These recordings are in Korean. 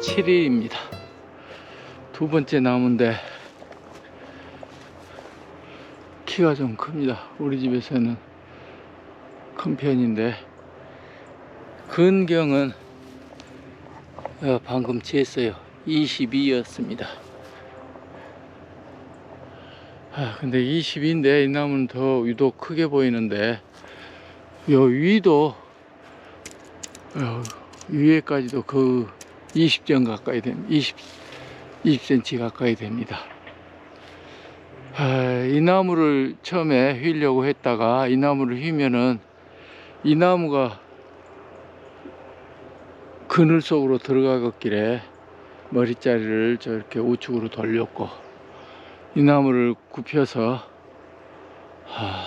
7일입니다. 두 번째 나무인데 키가 좀 큽니다. 우리 집에서는 큰 편인데 근경은 어, 방금 재었어요. 22였습니다. 아, 근데 20인데 이 나무는 더 유독 크게 보이는데 요 위도 어, 위에까지도 그 20점 가까이 됩니다. 20, 20cm 가까이 됩니다. 아, 이 나무를 처음에 휘려고 했다가 이 나무를 휘면은 이 나무가 그늘 속으로 들어가겠길래 머리자리를 저렇게 우측으로 돌렸고 이 나무를 굽혀서 하,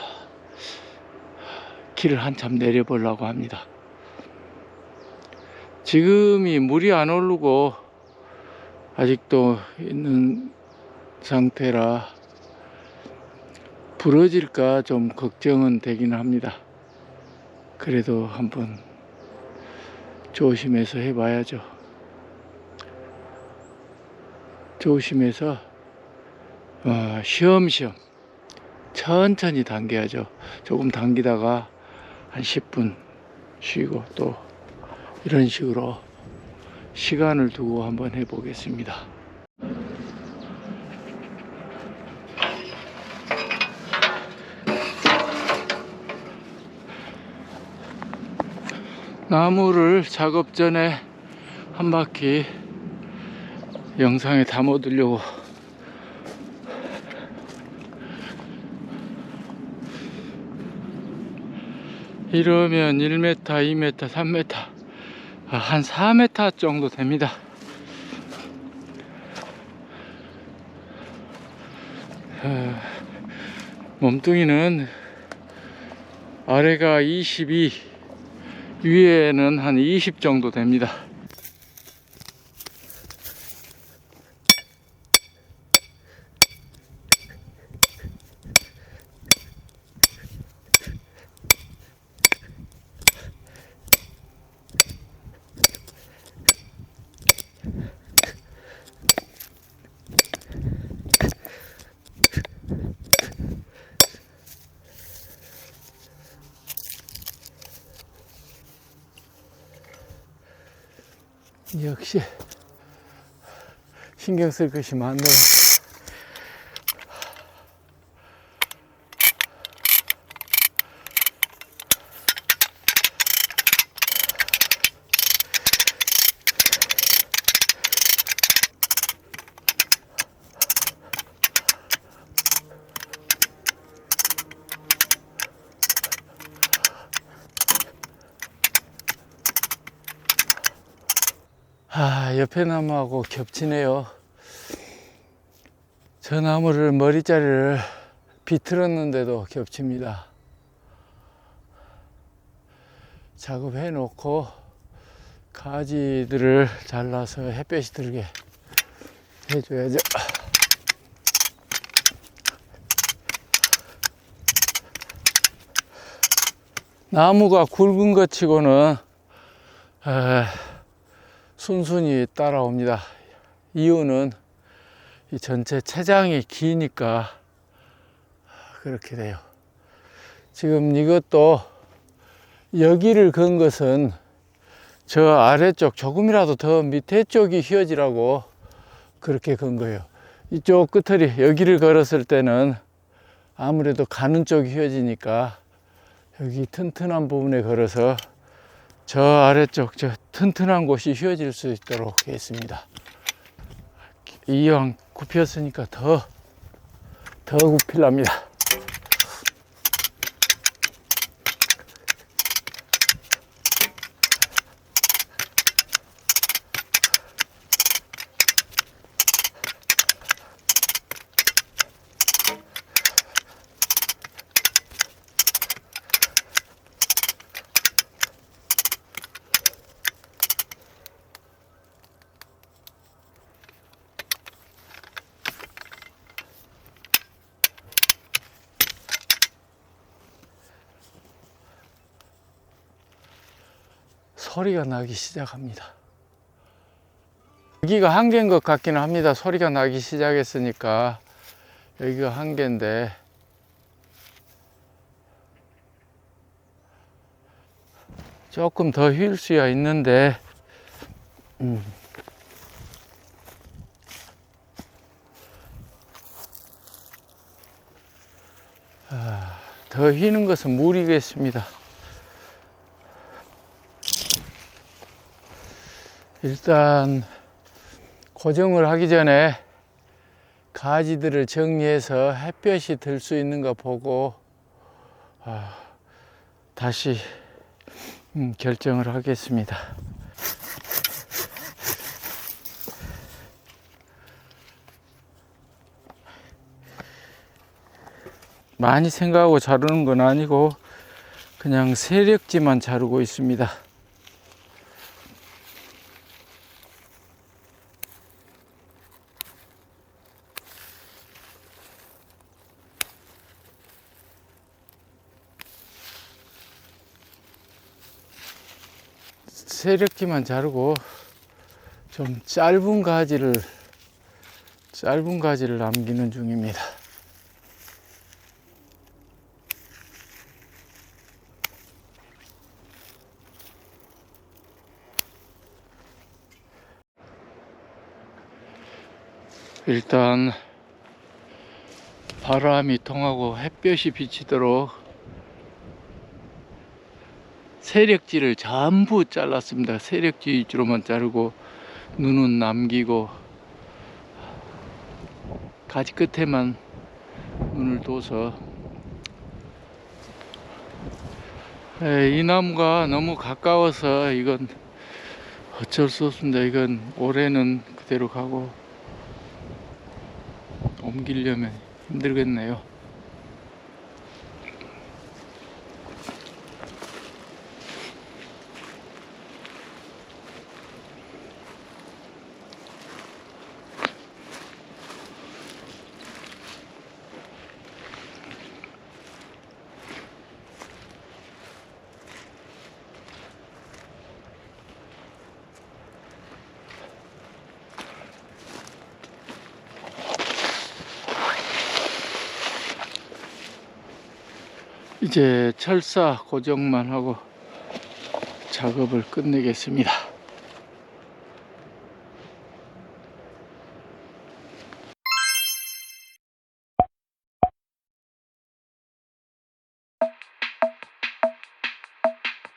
길을 한참 내려보려고 합니다. 지금이 물이 안 오르고 아직도 있는 상태라 부러질까 좀 걱정은 되긴 합니다. 그래도 한번 조심해서 해봐야죠. 조심해서 어, 쉬엄쉬엄 천천히 당겨야죠. 조금 당기다가 한 10분 쉬고 또 이런 식으로 시간을 두고 한번 해 보겠습니다. 나무를 작업 전에 한 바퀴 영상에 담아 두려고 이러면 1m, 2m, 3m, 아, 한 4m 정도 됩니다. 아, 몸뚱이는 아래가 22, 위에는 한 20 정도 됩니다. 역시 신경 쓸 것이 많네요. 아, 옆에 나무하고 겹치네요. 저 나무를 머리자리를 비틀었는데도 겹칩니다. 작업해 놓고 가지들을 잘라서 햇볕이 들게 해줘야죠. 나무가 굵은 것 치고는 에, 순순히 따라옵니다. 이유는 이 전체 체장이 기니까 그렇게 돼요. 지금 이것도 여기를 건 것은 저 아래쪽 조금이라도 더 밑에 쪽이 휘어지라고 그렇게 건 거예요. 이쪽 끝털이 여기를 걸었을 때는 아무래도 가는 쪽이 휘어지니까 여기 튼튼한 부분에 걸어서 저 아래쪽 저 튼튼한 곳이 휘어질 수 있도록 했습니다. 이왕 굽혔으니까 더, 더 굽힐랍니다. 소리가 나기 시작합니다. 여기가 한 개인 것 같기는 합니다. 소리가 나기 시작했으니까 여기가 한 개인데 조금 더 휠 수야 있는데 음. 아, 더 휘는 것은 무리겠습니다. 일단 고정을 하기 전에 가지들을 정리해서 햇볕이 들 수 있는가 보고 아, 다시 음, 결정을 하겠습니다. 많이 생각하고 자르는 건 아니고 그냥 세력지만 자르고 있습니다. 세력지만 자르고 좀 짧은 가지를 짧은 가지를 남기는 중입니다. 일단 바람이 통하고 햇볕이 비치도록 세력지를 전부 잘랐습니다. 세력지 위주로만 자르고 눈은 남기고 가지 끝에만 눈을 둬서 에, 이 나무가 너무 가까워서 이건 어쩔 수 없습니다. 이건 올해는 그대로 가고 옮기려면 힘들겠네요. 이제 철사 고정만 하고 작업을 끝내겠습니다.